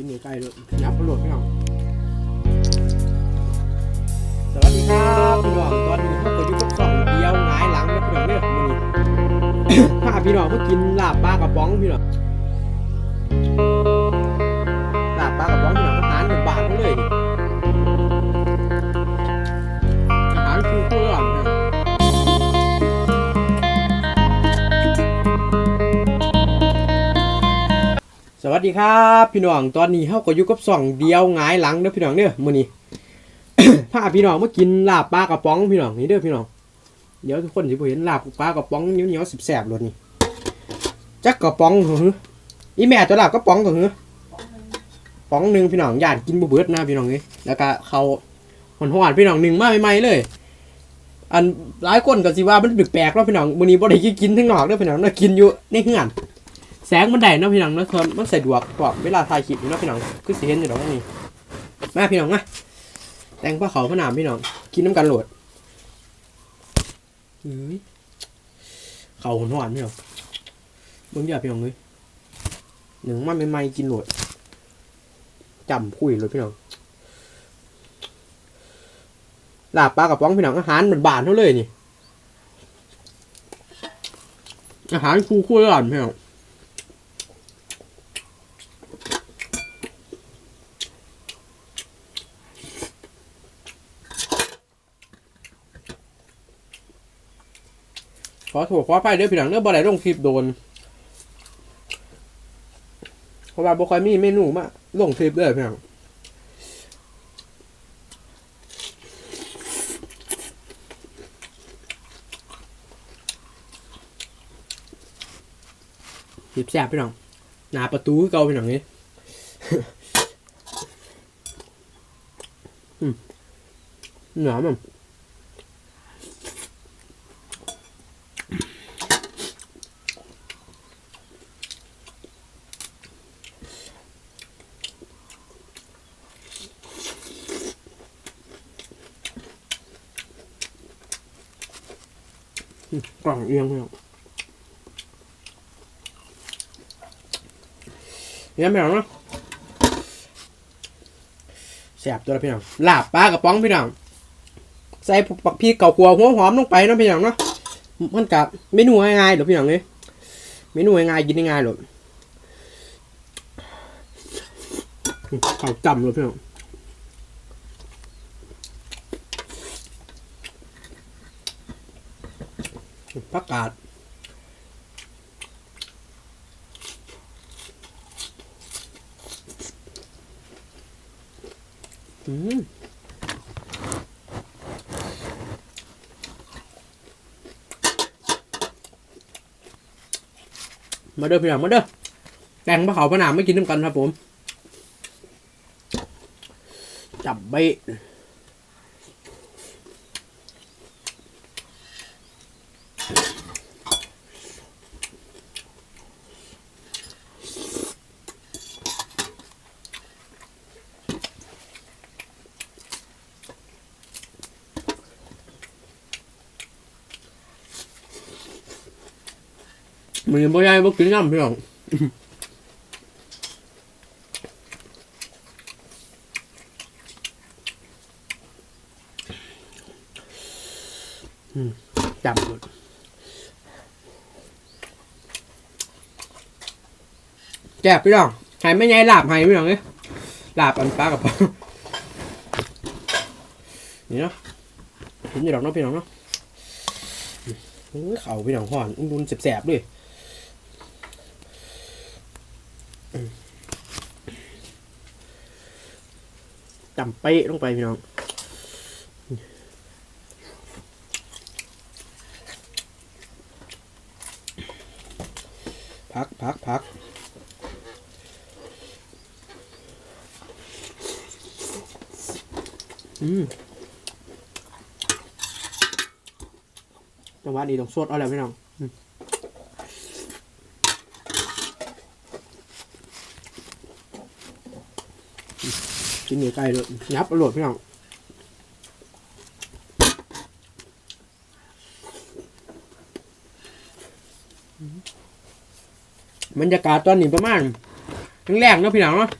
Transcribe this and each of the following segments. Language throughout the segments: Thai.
กินอยู่ใกล้เลยยับกระโดดพี่น้อาสวัสดีครับพี่น้องตอนนี้เขาก็อยู่กับสองเดียวหงายหลังแล้วพี่น้องเนี่ยมื้อนี้พาพี่น้องมากินลาบปลากระป๋องพี่น้องลาบปลากระป๋องพี่น้อง วัสดีครับพี่น้องตอนนี้เขาก็อยู่กับสองเดียวหงายหลังเด้อพี่น้องเนี่ยมื้อนี้ พาพี่น้องมากินลาบปลากระป๋องพี่น้องนี่เด้อพี่น้องเดี๋ยวทุกคนสิบ่เห็นลาบปลากระป๋องเหนียวๆแสบรสนี่จักกระป๋องหรออีแม่ตัวลาบกระป๋องก็หรอป๋องหนึ่งพี่น้องย่านกินบ่เบิดนะพี่น้องเอ้ยแล้วก็เขาหอนหอนพี่น้องหนึ่งมาใหม่ๆเลย อันหลายคนก็สิว่ามันแปลกๆเนาะพี่น้องมื้อนี้บ่ได้กินทั้งนอกเด้อพี่น้องเนาะกินอยู่ในเฮือน แสงมันได้เนาะพี่น้องเนาะคือมันสะดวกกว่าเวลาถ่ายคลิปอยู่เนาะพี่น้องคือสิเห็นอยู่ดอกนี่มาพี่น้องมาแตงผ้าเขาวพระนามพี่น้องกินน้ำกันโหลดอื้อเขาหนหวานพี่น้องเบิ่งอย่าพี่น้องเลยหนึ่งมันใหม่ๆกินโหลดจำคุยเลยพี่น้องลาบปลากระป๋องพี่น้องอาหารมันบานเท่าเลยนี่อาหารคู่คู่ร้านพี่น้อง ขอโทษขออภัยเด้อพี่น้องเด้อบ่ได้ลงคลิปโดน เพราะว่าบ่ค่อยมีเมนูมาลงคลิปเด้อพี่น้องคลิปแซ่บพี่น้อง หน้าประตูเก่าพี่น้องนี่อืมเหนือมัน กล่องเอียงพี่น้องเนี่ยพี่น้องเนาะแสบตัวละพี่น้องลาบปลากระป๋องพี่น้องใส่ปักพริกเก่าขัวหัวหอมลงไปเนาะพี่น้องเนาะมันกับเมนูง่ายๆหรอพี่น้องเลยเมนูง่ายๆกินง่ายๆหรอเขาจำเลยพี่น้อง ผักกาดอืมมาเด้อพี่น้องมาเด้อแกงปลาเขาปลาหนามไม่กินน้ำกันครับผม จับใบ มันยังบ่ยายบ่กินน้ำพี่น้องจับหมดแจบพี่น้องหายไม่ไงหลาบหายพี่น้องเอ้ยลาบอันปลากับปลานี่เนาะเห็นอยู่ดอกเนาะพี่น้องเนาะเข่าพี่น้องห่อนอุ้งดุนแสบๆด้วย จำเป๊ะลงไปพี่น้องพักพักพักอืมจังหวะนี้ต้องสดเอาแล้วพี่น้องอืม กินเนียวไก่เลยยับอร่อยพี่น้องบรรยากาศตอนนี้ประมาณแรงๆเนาะพี่น้องเนาะ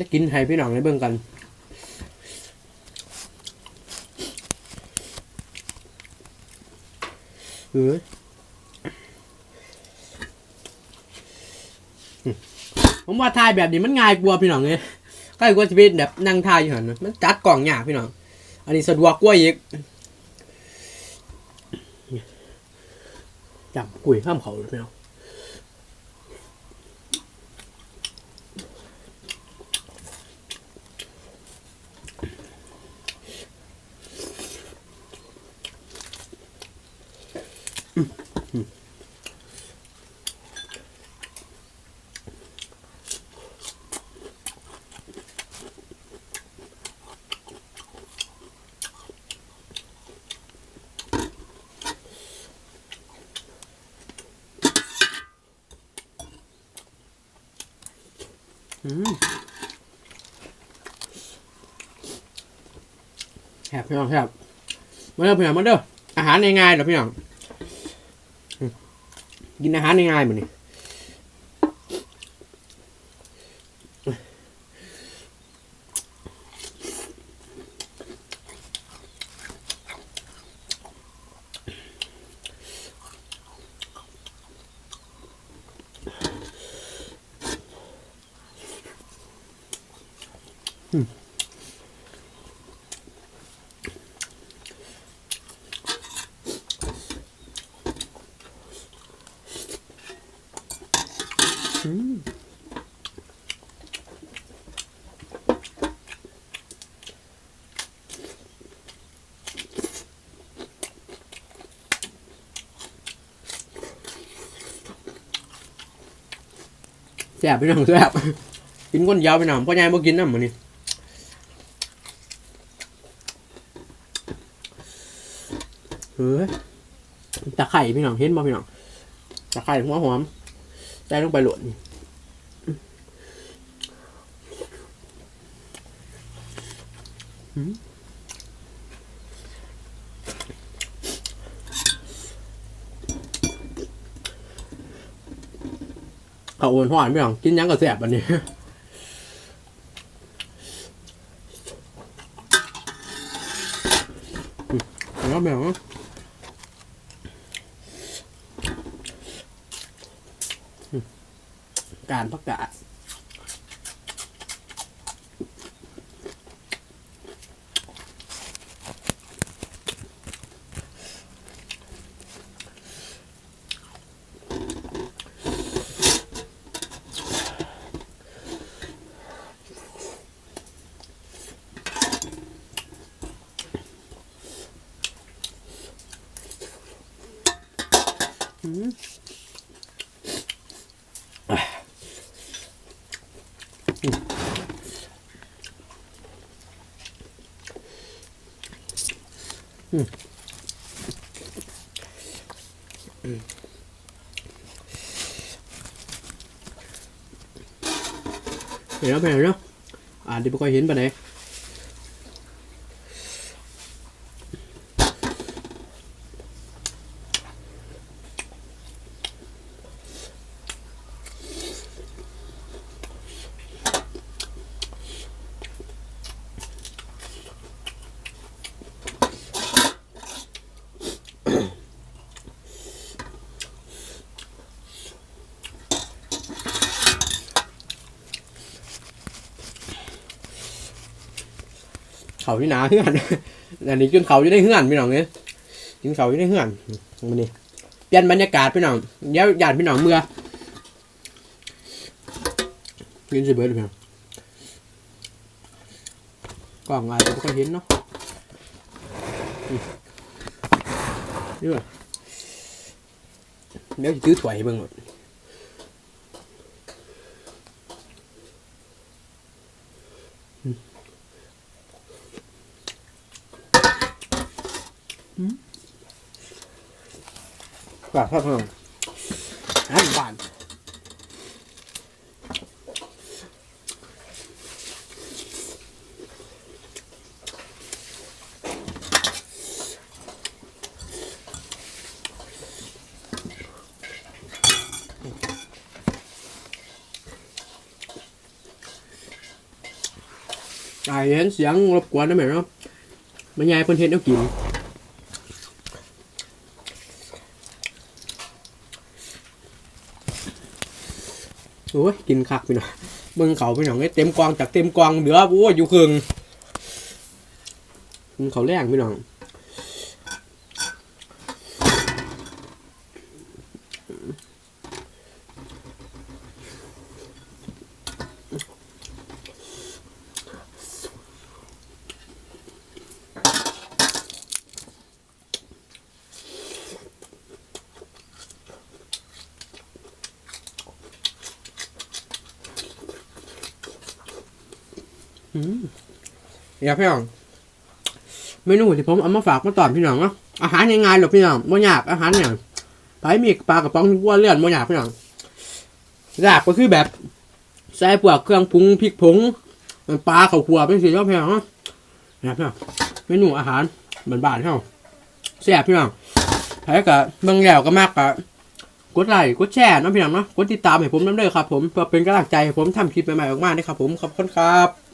จะกินให้พี่น้องได้เบิ่งกันเออ ผมว่าถ่ายแบบนี้มันง่ายกว่าพี่น้องเลยใกล้กว่าจะเป็นแบบนั่งถ่ายอยู่หันมันจัดกล่องยากพี่น้อง อันนี้สะดวกกว่าอีกจับกุยข้ามเขาเลยพี่น้องอืม แซ่บพี่น้องแซ่บมาเด้อพี่น้องมาเด้ออาหารง่ายๆเด้อพี่น้องกินอาหารง่ายๆเหมือนนี่ แซ่บพี่น้องแซ่บกินก้นยาวพี่น้องพ่อใหญ่บ่กินน้ำมันนี่เฮ้ยตะไคร่พี่น้องเห็นบ่พี่น้องตะไคร่หัวหอม ได้ลงไปหลดนี่อืมเขาโอนหวานไม่หรองกินยังก็แสบอันนี้แล้วแบบว่า เห็นแล้วแม่เนาะอ่าน เขาที่หนาเฮือนอันนี้กินเขาอยู่ในเฮือนพี่น้องเนี่ยกินเขาอยู่ในเฮือนมันนี่เปลี่ยนบรรยากาศพี่น้องเดี๋ยวญาติพี่น้องเมื่อกินสิเบิร์ดพี่น้องกล่องอาจจะไม่ค่อยเห็นเนาะนี่ว่ะเดี๋ยวจะซื้อถ้วยเบิ่งหมดอืม ปากข้าวเพิ่มอันบานไอ้เห็นเสียงรบกวนนะแม่เนาะมันยายเพิ่นเฮ็ดแนวกิน อ้ยกินคักพี่น้องเบิ่งเขาพี่น้องเต็มกวางจากเต็มกวางเหลือโอ้ยอยู่ครึ่งเขาแรงพี่น้อง เนี่ยพี่น้องเมนูที่ผมเอามาฝากมาตอนพี่น้องเนาะอาหารง่ายๆหรอกพี่น้องไม่ยากอาหารเนี่ยไปมีปลากระป๋องวัวเลือดไม่ยากพี่น้องยากก็คือแบบใส่พวกเครื่องปรุงพริกผงปลาข้าวคั่วเป็นสีแล้วพี่น้องนะพี่น้องเมนูอาหารบ้านๆเขาแซ่บพี่น้องใครก็เบิ่งแล้วก็มากกะกดไลค์กดแชร์นะพี่น้องเนาะกดติดตามให้ผมน้ำเด้อครับผมเพื่อเป็นกำลังใจให้ผมทำคลิปใหม่ๆออกมาด้ครับผมขอบคุณครับ